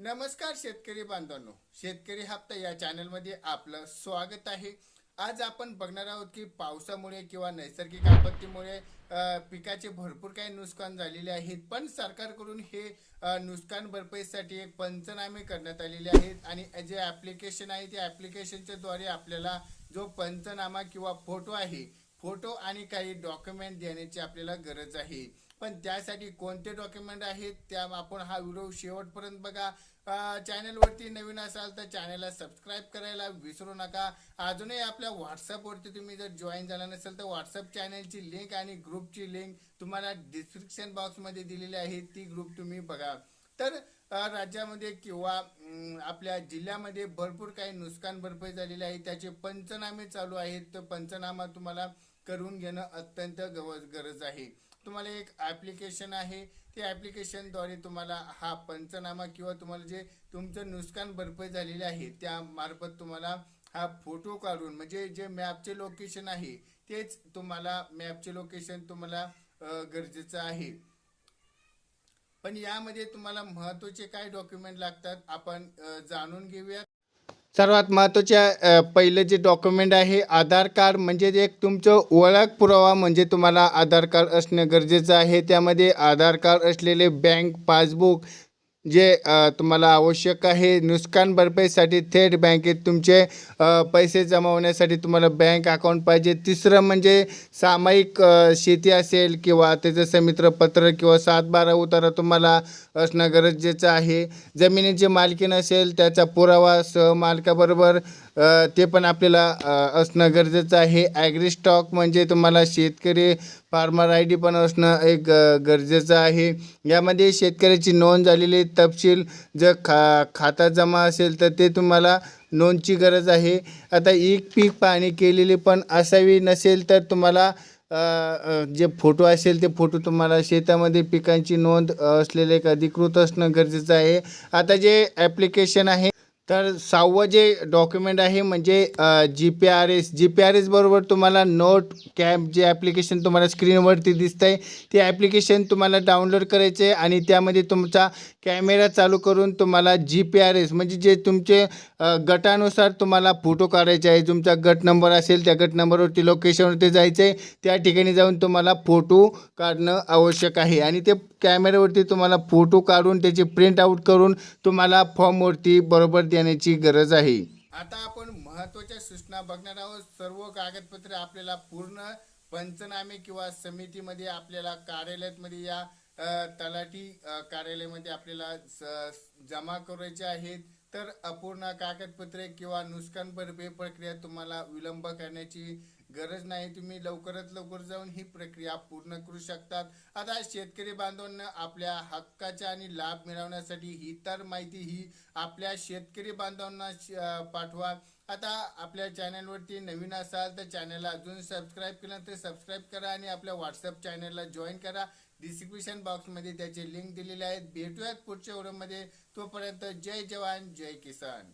नमस्कार शेतकरी बांधवांनो. शेतकरी हप्ता या चॅनलमध्ये आपलं स्वागत आहे. आज आपण बघणार आहोत की पावसामुळे किंवा नैसर्गिक आपत्तीमुळे पिकाचे भरपूर काही नुकसान झालेले आहेत. पण सरकारकडून हे नुकसान भरपाईसाठी एक पंचनामे करण्यात आलेले आहेत. आणि जे ॲप्लिकेशन आहे त्या ॲप्लिकेशनच्या द्वारे आपल्याला जो पंचनामा किंवा फोटो आहे फोटो आणि काही डॉक्युमेंट देण्याची आपल्याला गरज आहे. पण त्यासाठी कोणते डॉक्युमेंट आहेत त्या आपण हा व्हिडिओ शेवटपर्यंत बघा. चॅनलवरती नवीन असाल तर चॅनलला सबस्क्राईब करायला विसरू नका. अजूनही आपल्या व्हॉट्सअपवरती तुम्ही जर जॉईन झाला नसेल तर व्हॉट्सअप चॅनलची लिंक आणि ग्रुपची लिंक तुम्हाला डिस्क्रिप्शन बॉक्समध्ये दिलेली आहे. ती ग्रुप तुम्ही बघा. तर राज्यामध्ये किंवा आपल्या जिल्ह्यामध्ये भरपूर काही नुकसान भरपाई झालेली आहे. त्याचे पंचनामे चालू आहेत. तर पंचनामा तुम्हाला करून घेणं अत्यंत गव- गरज आहे. तुम्हाला एक ॲप्लिकेशन आहे. ते ॲप्लिकेशनद्वारे तुम्हाला हा पंचनामा किंवा तुम्हाला जे तुमचं नुकसान भरपाई झालेले आहे त्यामार्फत तुम्हाला हा फोटो काढून म्हणजे जे मॅपचे लोकेशन आहे तेच तुम्हाला मॅपचे लोकेशन तुम्हाला गरजेचं आहे. पण यामध्ये तुम्हाला महत्त्वाचे काय डॉक्युमेंट लागतात आपण जाणून घेऊया सर्वात महत्त्वाच्या पहिलं जे डॉक्युमेंट आहे आधार कार्ड म्हणजे जे एक तुमचं ओळख पुरावा म्हणजे तुम्हाला आधार कार्ड असणं गरजेचं आहे. त्यामध्ये आधार कार्ड असलेले बँक पासबुक जे तुम्हाला आवश्यक आहे नुकसान भरपाईसाठी थेट बँकेत तुमचे पैसे जमा होण्यासाठी तुम्हाला बँक अकाउंट पाहिजे. तिसरं म्हणजे सामायिक शेती असेल किंवा त्याचं समित्रपत्र किंवा सात बारा उतारा तुम्हाला असणं गरजेचं आहे. जमिनीची मालकी नसेल त्याचा पुरावा सहमालकाबरोबर ते पण आपल्याला असणं गरजेचं आहे. ॲग्री स्टॉक म्हणजे तुम्हाला शेतकरी फार्मर आय डी पण असणं एक गरजेचं आहे. यामध्ये शेतकऱ्याची नोंद झालेली तपशील जर खा खाता जमा असेल तर ते तुम्हाला नोंदची गरज आहे. आता एक पीक पाहणी केलेली पण असावी नसेल तर तुम्हाला जे फोटो असेल ते फोटो तुम्हाला शेतामध्ये पिकांची नोंद असलेले एक अधिकृत असणं गरजेचं आहे. आता जे ॲप्लिकेशन आहे तर सहावं जे डॉक्युमेंट आहे म्हणजे G P R S G P R S बरोबर तुम्हाला नोट कॅब जे ॲप्लिकेशन तुम्हाला स्क्रीनवरती दिसतं आहे ते ॲप्लिकेशन तुम्हाला डाउनलोड करायचे आहे आणि त्यामध्ये तुमचा कॅमेरा चालू करून तुम्हाला जी पी आर एस म्हणजे जे तुमचे गटानुसार तुम्हाला फोटो काढायचे आहे. तुमचा गट नंबर असेल त्या गट नंबरवरती लोकेशनवरती जायचं आहे त्या ठिकाणी जाऊन तुम्हाला फोटो काढणं आवश्यक आहे. आणि ते कॅमेऱ्यावरती तुम्हाला फोटो काढून त्याची प्रिंट आऊट करून तुम्हाला फॉर्मवरती बरोबर देण्याची गरज आहे. आता आपण महत्त्वाच्या सूचना बघणार आहोत. सर्व कागदपत्रे आपल्याला पूर्ण पंचनामे किंवा समितीमध्ये आपल्याला कार्यालयामध्ये या तलाठी कार्यालयामध्ये आपल्याला जमा करायचे आहेत. तर अपूर्ण कागदपत्रे किंवा नुकसान भरपाई प्रक्रिया तुम्हाला विलंब करण्याची गरज नाही तुम्ही लवकरात लवकर जाऊन ही प्रक्रिया पूर्ण करू शकतात. आता शेतकरी बांधवांना आपल्या हक्काच्या आणि लाभ मिळवण्यासाठी ही तर माहिती ही आपल्या शेतकरी बांधवांना पाठवा. आता आपल्या चॅनलवरती नवीन असाल तर चॅनलला अजून सबस्क्राईब केलं तर सबस्क्राईब करा आणि आपल्या व्हॉट्सअप चॅनलला जॉईन करा. डिस्क्रिप्शन बॉक्समध्ये त्याचे लिंक दिलेले आहेत भेटूयात पुढच्या व्हिडिओमध्ये. तोपर्यंत जय जवान जय किसान.